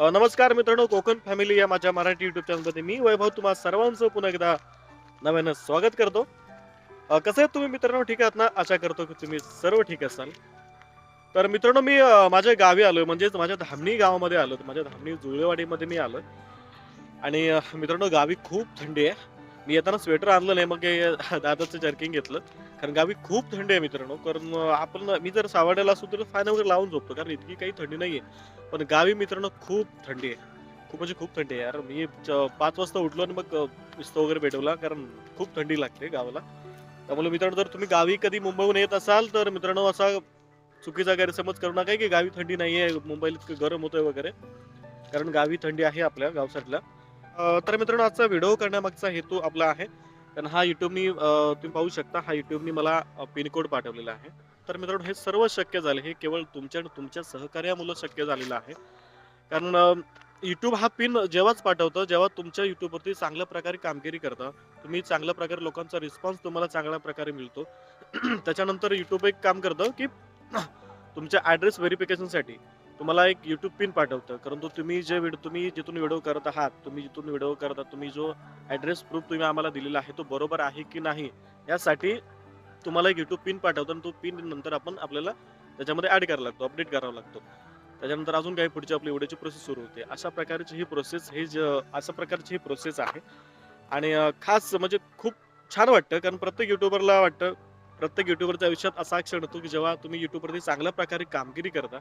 नमस्कार मित्रांनो कोकण फॅमिली या माझ्या मराठी युट्यूब चॅनलमध्ये मी वैभव तुम्हा सर्वांचं पुन्हा एकदा नव्यानं स्वागत करतो. कसं आहे तुम्ही मित्रांनो? ठीक आहात ना? आशा करतो की तुम्ही सर्व ठीक असाल. तर मित्रांनो मी माझ्या गावी आलो म्हणजेच माझ्या धामणी गावामध्ये आलो माझ्या धामणी जुळेवाडीमध्ये मी आलो आणि मित्रांनो गावी खूप थंडी आहे. मी येताना स्वेटर आणलं नाही मग दादाचं जर्किंग घेतलं. कारण गावी खूप थंडी आहे मित्रांनो. कारण आपण मी जर सावड्याला असू तर फॅन वगैरे लावून झोपतो. कारण इतकी काही थंडी नाही आहे पण गावी मित्रांनो खूप थंडी आहे. खूप म्हणजे खूप थंडी आहे. यार मी च- पाच वाजता उठलो आणि मग पिस्तो वगैरे पेटवला कारण खूप थंडी लागते गावाला. त्यामुळे मित्रांनो जर तुम्ही गावी कधी मुंबईहून येत असाल तर मित्रांनो असा चुकीचा गैरसमज करू नका की गावी थंडी नाही आहे मुंबईला इतकं गरम होतंय वगैरे. कारण गावी थंडी आहे आपल्या गाव साईडला तर मित्रांनो आजचा व्हिडिओ करण्यामागचा हेतू आपला आहे कारण हा युट्यूबनी तुम्ही पाहू शकता हा युट्यूबनी मला पिनकोड पाठवलेला आहे. तर मित्रांनो हे सर्व शक्य झाले हे केवळ तुमच्या तुमच्या सहकार्यामुळं शक्य झालेलं आहे. कारण युट्यूब हा पिन जेव्हाच पाठवतं जेव्हा तुमच्या युट्यूबवरती चांगल्या प्रकारे कामगिरी करता तुम्ही चांगल्या प्रकारे लोकांचा रिस्पॉन्स तुम्हाला चांगल्या प्रकारे मिळतो. त्याच्यानंतर युट्यूब एक काम करतं की तुमच्या ॲड्रेस व्हेरिफिकेशनसाठी तुम्हाला एक युट्यूब पिन पाठवतं. परंतु तुम्ही जे व्हिडिओ तुम्ही जिथून व्हिडिओ करत आहात तुम्ही जिथून व्हिडिओ करता तुम्ही जो ॲड्रेस प्रूफ तुम्ही आम्हाला दिलेला आहे तो बरोबर आहे की नाही यासाठी तुम्हाला एक युट्यूब पिन पाठवतो आणि तो पिन नंतर आपण आपल्याला त्याच्यामध्ये ऍड करावा लागतो अपडेट करावा लागतो. त्याच्यानंतर अजून काही पुढची आपली व्हिडिओची प्रोसेस सुरू होते. अशा प्रकारची ही प्रोसेस हे ज अशा प्रकारची ही प्रोसेस आहे. आणि खास म्हणजे खूप छान वाटतं कारण प्रत्येक युट्यूबरला वाटतं प्रत्येक युट्यूबरच्या आयुष्यात असा क्षण होतो की जेव्हा तुम्ही युट्यूबवरती चांगल्या प्रकारे कामगिरी करता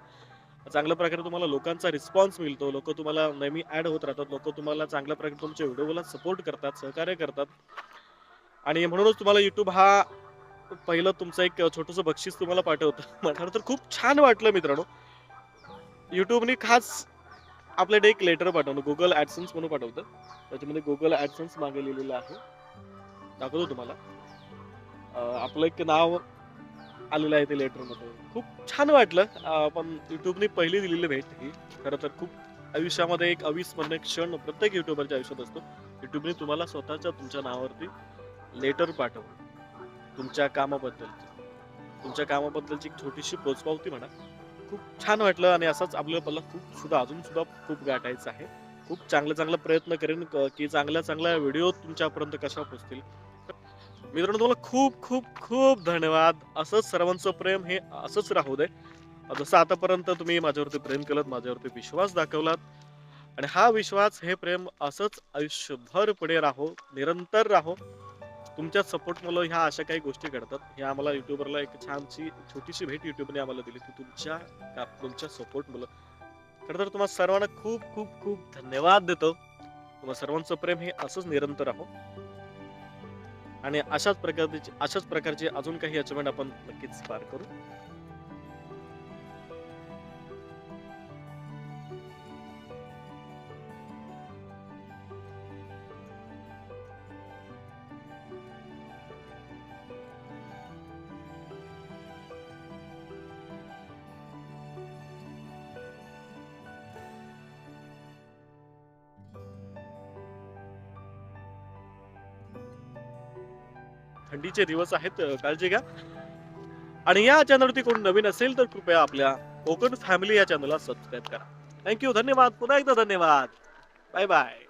चांगल्या प्रकारे तुम्हाला लोकांचा रिस्पॉन्स मिळतो. लोक तुम्हाला नेहमी ऍड होत राहतात. लोक तुम्हाला चांगल्या प्रकारे तुमच्या व्हिडिओला सपोर्ट करतात सहकार्य करतात. आणि म्हणूनच तुम्हाला युट्यूब हा पहिलं तुमचं एक छोटंसं बक्षीस तुम्हाला पाठवतं. म्हटलं तर खूप छान वाटलं मित्रांनो. युट्यूबने खास आपल्याकडे एक लेटर पाठवलं. गुगल ऍडसन्स म्हणून पाठवतं. त्याच्यामध्ये गुगल ऍडसन्स मागे लिहिलेलं आहे. दाखवतो तुम्हाला. आपलं एक नाव आलेलं आहे ते लेटरमध्ये खूप छान वाटलं. पण युट्यूबने पहिली दिलेली भेट ही. खरं तर खूप आयुष्यामध्ये एक अविस्मरणीय क्षण प्रत्येक युट्यूबरच्या आयुष्यात असतो. युट्यूबने तुम्हाला स्वतःच्या तुमच्या नावावरती लेटर पाठवलं. तुमच्या कामाबद्दलची तुमच्या कामाबद्दलची एक छोटीशी पोचपावती म्हणा. खूप छान वाटलं आणि असंच आपल्याला पल्ला खूप सुद्धा अजून सुद्धा खूप गाठायचं आहे. खूप चांगला चांगला प्रयत्न करेन. क- की चांगल्या चांगल्या व्हिडिओ तुमच्यापर्यंत कशा पोचतील. मित्रांनो तुम्हाला खूप खूप खूप धन्यवाद. असंच सर्वांचं प्रेम हे असंच राहू दे. जसं आतापर्यंत तुम्ही माझ्यावरती प्रेम केलं माझ्यावरती विश्वास दाखवलात. आणि हा विश्वास हे प्रेम असंच आयुष्यभर पुढे राहो निरंतर राहो. तुमच्या सपोर्टमुळे ह्या अशा काही गोष्टी घडतात. हे आम्हाला युट्यूबरला एक छानशी छोटीशी भेट युट्यूबने आम्हाला दिली. ती तुमच्या का- तुमच्या सपोर्टमुळे खरं तर तुम्हाला सर्वांना खूप खूप खूप धन्यवाद देतो. तुम्हाला सर्वांचं प्रेम हे असंच निरंतर राहो. आणि अशाच प्रकारचे अशाच प्रकारचे अजून काही अचिव्हमेंट आपण नक्कीच पार करू. थंडीचे दिवस आहेत काळजी घ्या. आणि या चॅनलवरती कोण नवीन असेल तर कृपया आपल्या कोकण फॅमिली या चॅनलला सबस्क्राईब करा. थँक्यू धन्यवाद. पुन्हा एकदा धन्यवाद. Bye bye